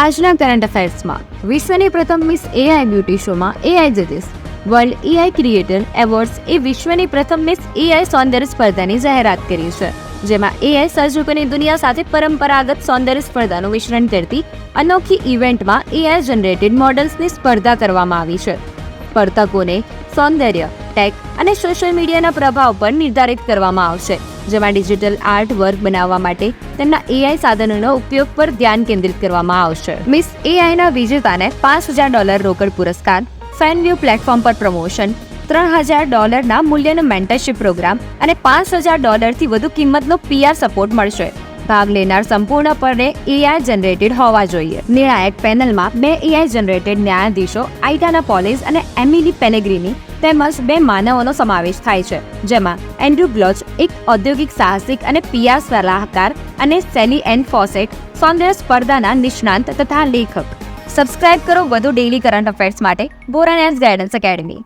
આજના કરંટ અફેર્સમાં વિશ્વની પ્રથમ મિસ એઆઈ બ્યુટી શોમાં એઆઈ જજીસ વર્લ્ડ એઆઈ ક્રિએટર એવોર્ડ્સ એ વિશ્વની પ્રથમ મિસ એઆઈ સૌંદર્ય સ્પર્ધાની જાહેરાત કરી છે, જેમાં એઆઈ સર્જકોની દુનિયા સાથે પરંપરાગત સૌંદર્ય સ્પર્ધાનું મિશ્રણ કરતી અનોખી ઇવેન્ટમાં એઆઈ જનરેટેડ મોડલ્સની સ્પર્ધા કરવામાં આવી છે. સ્પર્ધકોને સૌંદર્ય ટેક અને સોશિયલ મીડિયાના પ્રભાવ પર નિર્ધારિત કરવામાં આવશે, જેમાં ડિજિટલ આર્ટ વર્ક બનાવવા માટે તેમના એઆઈ સાધનોનો ઉપયોગ પર ધ્યાન કેન્દ્રિત કરવામાં આવશે. મિસ એઆઈના વિજેતાને પાંચ હજાર ડોલર રોકડ પુરસ્કાર ફેનવ્યૂ પ્લેટફોર્મ પર પ્રમોશન ત્રણ હજાર ડોલરના મૂલ્યનો મેન્ટરશિપ પ્રોગ્રામ અને પાંચ હજાર ડોલરથી વધુ કિંમતનો પીઆર સપોર્ટ મળશે. ભાગ લેનાર સંપૂર્ણપણે એઆઈ જનરેટેડ હોવા જોઈએ. નિર્ણાયક પેનલમાં બે એઆઈ જનરેટેડ ન્યાયાધીશો આઇટાના પોલિસ અને એમિલી પેનેગ્રીની તેમજ બે માનવોનો સમાવેશ થાય છે, જેમાં એન્ડ્રુ બ્લોચ એક ઔદ્યોગિક સાહસિક અને પીઆર સલાહકાર અને સેલી એન ફોસેટ સૌંદર્ય સ્પર્ધાના નિષ્ણાંત તથા લેખક. સબસ્ક્રાઇબ કરો વધુ ડેઇલી કરંટ અફેર્સ માટે બોરાનેસ ગાઈડન્સ એકેડમી.